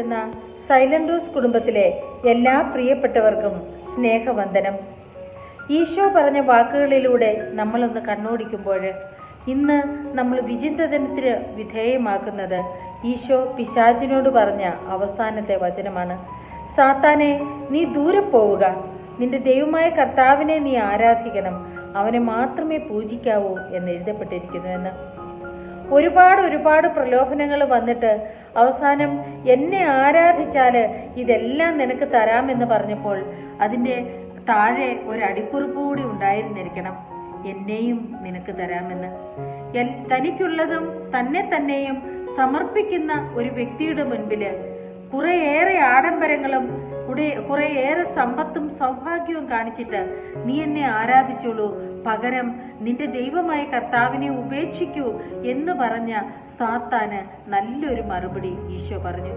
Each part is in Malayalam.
അനുഗ്രഹിക്കപ്പെടുന്ന സൈലന്റ് റോസ് കുടുംബത്തിലെ എല്ലാ പ്രിയപ്പെട്ടവർക്കും സ്നേഹവന്ദനം. ഈശോ പറഞ്ഞ വാക്കുകളിലൂടെ നമ്മളൊന്ന് കണ്ണോടിക്കുമ്പോൾ ഇന്ന് നമ്മൾ വിചിന്തനത്തിന് വിധേയമാക്കുന്നത് ഈശോ പിശാചിനോട് പറഞ്ഞ അവസാനത്തെ വചനമാണ്. സാത്താനെ നീ ദൂരെ പോവുക. നിന്റെ ദൈവമായ കർത്താവിനെ നീ ആരാധിക്കണം. അവനെ മാത്രമേ പൂജിക്കാവൂ എന്ന് എഴുതപ്പെട്ടിരിക്കുന്നുവെന്ന് ഒരുപാട് ഒരുപാട് പ്രലോഭനങ്ങൾ വന്നിട്ട് അവസാനം എന്നെ ആരാധിച്ചാൽ ഇതെല്ലാം നിനക്ക് തരാമെന്ന് പറഞ്ഞപ്പോൾ അതിന്റെ താഴെ ഒരു കൂടി ഉണ്ടായിരുന്നിരിക്കണം. എന്നെയും നിനക്ക് തരാമെന്ന്. തനിക്കുള്ളതും തന്നെ തന്നെയും സമർപ്പിക്കുന്ന ഒരു വ്യക്തിയുടെ മുൻപിൽ കുറേയേറെ ആഡംബരങ്ങളും കുറെ- കുറേയേറെ സമ്പത്തും സൗഭാഗ്യവും കാണിച്ചിട്ട് നീ എന്നെ ആരാധിച്ചോളൂ. പകരം നിന്റെ ദൈവമായ കർത്താവിനെ ഉപേക്ഷിക്കൂ എന്ന് പറഞ്ഞ സാത്താന് നല്ലൊരു മറുപടി ഈശോ പറഞ്ഞു.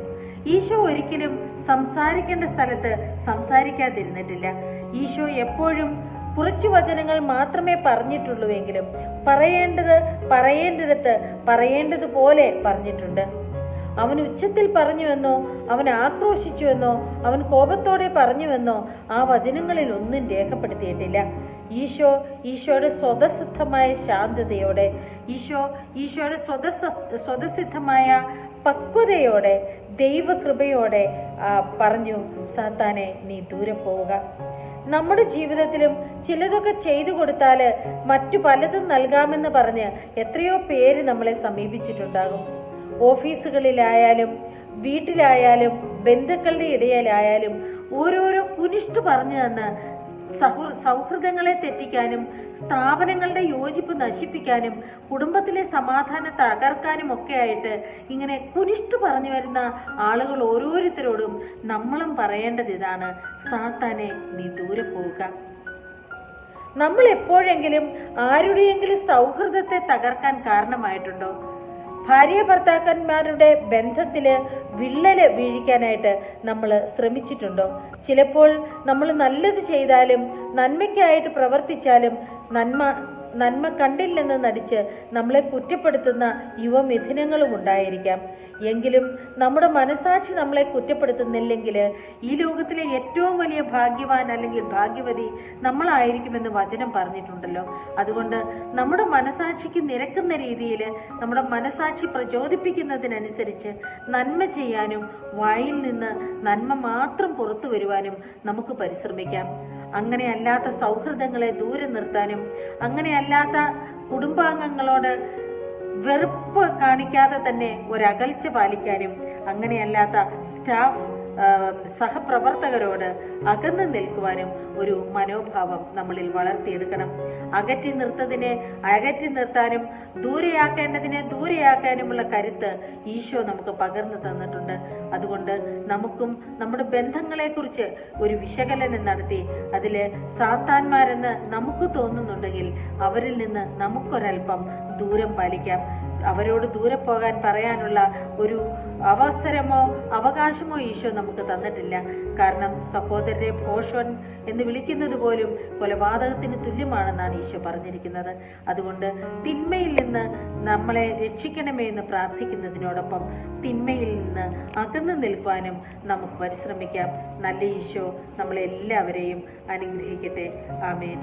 ഈശോ ഒരിക്കലും സംസാരിക്കേണ്ട സ്ഥലത്ത് സംസാരിക്കാതിരുന്നിട്ടില്ല. ഈശോ എപ്പോഴും കുറച്ചു വചനങ്ങൾ മാത്രമേ പറഞ്ഞിട്ടുള്ളൂവെങ്കിലും പറയേണ്ടത് പറയേണ്ടിടത്ത് പറയേണ്ടതുപോലെ പറഞ്ഞിട്ടുണ്ട്. അവൻ ഉച്ചത്തിൽ പറഞ്ഞുവെന്നോ അവൻ ആക്രോശിച്ചുവെന്നോ അവൻ കോപത്തോടെ പറഞ്ഞുവെന്നോ ആ വചനങ്ങളിൽ ഒന്നും രേഖപ്പെടുത്തിയിട്ടില്ല. ഈശോ ഈശോയുടെ സ്വതസിദ്ധമായ ശാന്തതയോടെ ഈശോ ഈശോയുടെ സ്വതസ സ്വതസിദ്ധമായ പക്വതയോടെ ദൈവകൃപയോടെ പറഞ്ഞു സാത്താനെ നീ ദൂരെ പോവുക. നമ്മുടെ ജീവിതത്തിലും ചിലതൊക്കെ ചെയ്തു കൊടുത്താൽ മറ്റു പലതും നൽകാമെന്ന് പറഞ്ഞ് എത്രയോ പേര് നമ്മളെ സമീപിച്ചിട്ടുണ്ടാകും. ഓഫീസുകളിലായാലും വീട്ടിലായാലും ബന്ധുക്കളുടെ ഇടയിലായാലും ഓരോരോ കുനിഷ്ട് പറഞ്ഞു തന്ന് സഹൃ സൗഹൃദങ്ങളെ തെറ്റിക്കാനും സ്ഥാപനങ്ങളുടെ യോജിപ്പ് നശിപ്പിക്കാനും കുടുംബത്തിലെ സമാധാനം തകർക്കാനും ഒക്കെ ആയിട്ട് ഇങ്ങനെ കുനിഷ്ട് പറഞ്ഞു വരുന്ന ആളുകൾ ഓരോരുത്തരോടും നമ്മളും പറയേണ്ടത് ഇതാണ്. സാത്താനെ നീ ദൂരെ പോവുക. നമ്മൾ എപ്പോഴെങ്കിലും ആരുടെയെങ്കിലും സൗഹൃദത്തെ തകർക്കാൻ കാരണമായിട്ടുണ്ടോ? ഭാര്യ ഭർത്താക്കന്മാരുടെ ബന്ധത്തിൽ വിള്ളൽ വീഴിക്കാനായിട്ട് നമ്മൾ ശ്രമിച്ചിട്ടുണ്ടോ? ചിലപ്പോൾ നമ്മൾ നല്ലത് ചെയ്താലും നന്മയ്ക്കായിട്ട് പ്രവർത്തിച്ചാലും നന്മ നന്മ കണ്ടില്ലെന്ന് നടിച്ച് നമ്മളെ കുറ്റപ്പെടുത്തുന്ന യുവമിഥുനങ്ങളും ഉണ്ടായിരിക്കാം. എങ്കിലും നമ്മുടെ മനസാക്ഷി നമ്മളെ കുറ്റപ്പെടുത്തുന്നില്ലെങ്കിൽ ഈ ലോകത്തിലെ ഏറ്റവും വലിയ ഭാഗ്യവാൻ അല്ലെങ്കിൽ ഭാഗ്യവതി നമ്മളായിരിക്കുമെന്ന് വചനം പറഞ്ഞിട്ടുണ്ടല്ലോ. അതുകൊണ്ട് നമ്മുടെ മനസാക്ഷിക്ക് നിരക്കുന്ന രീതിയിൽ നമ്മുടെ മനസാക്ഷി പ്രചോദിപ്പിക്കുന്നതിനനുസരിച്ച് നന്മ ചെയ്യാനും വായിൽ നിന്ന് നന്മ മാത്രം പുറത്തു വരുവാനും നമുക്ക് പരിശ്രമിക്കാം. അങ്ങനെയല്ലാത്ത സൗഹൃദങ്ങളെ ദൂരെ നിർത്താനും അങ്ങനെയല്ലാത്ത കുടുംബാംഗങ്ങളോട് വെറുപ്പ് കാണിക്കാതെ തന്നെ ഒരകൽച്ച പാലിക്കാനും അങ്ങനെയല്ലാത്ത സ്റ്റാഫ് സഹപ്രവർത്തകരോട് അകന്നു നിൽക്കുവാനും ഒരു മനോഭാവം നമ്മളിൽ വളർത്തിയെടുക്കണം. അകറ്റി നിർത്തതിനെ അകറ്റി നിർത്താനും ദൂരെയാക്കേണ്ടതിനെ ദൂരെയാക്കാനുമുള്ള കരുത്ത് ഈശോ നമുക്ക് പകർന്നു തന്നിട്ടുണ്ട്. അതുകൊണ്ട് നമുക്കും നമ്മുടെ ബന്ധങ്ങളെക്കുറിച്ച് ഒരു വിശകലനം നടത്തി അതിൽ സാത്താന്മാരെന്ന് നമുക്ക് തോന്നുന്നുണ്ടെങ്കിൽ അവരിൽ നിന്ന് നമുക്കൊരൽപ്പം ദൂരം പാലിക്കാം. അവരോട് ദൂരെ പോകാൻ പറയാനുള്ള ഒരു അവസരമോ അവകാശമോ ഈശോ നമുക്ക് തന്നിട്ടില്ല. കാരണം സഹോദരരെ ഭോഷൻ എന്ന് വിളിക്കുന്നത് പോലും കൊലപാതകത്തിന് തുല്യമാണെന്നാണ് ഈശോ പറഞ്ഞിരിക്കുന്നത്. അതുകൊണ്ട് തിന്മയിൽ നിന്ന് നമ്മളെ രക്ഷിക്കണമേ എന്ന് പ്രാർത്ഥിക്കുന്നതിനോടൊപ്പം തിന്മയിൽ നിന്ന് അകന്നു നിൽക്കാനും നമുക്ക് പരിശ്രമിക്കാം. നല്ല ഈശോ നമ്മളെല്ലാവരെയും അനുഗ്രഹിക്കട്ടെ. ആമേൻ.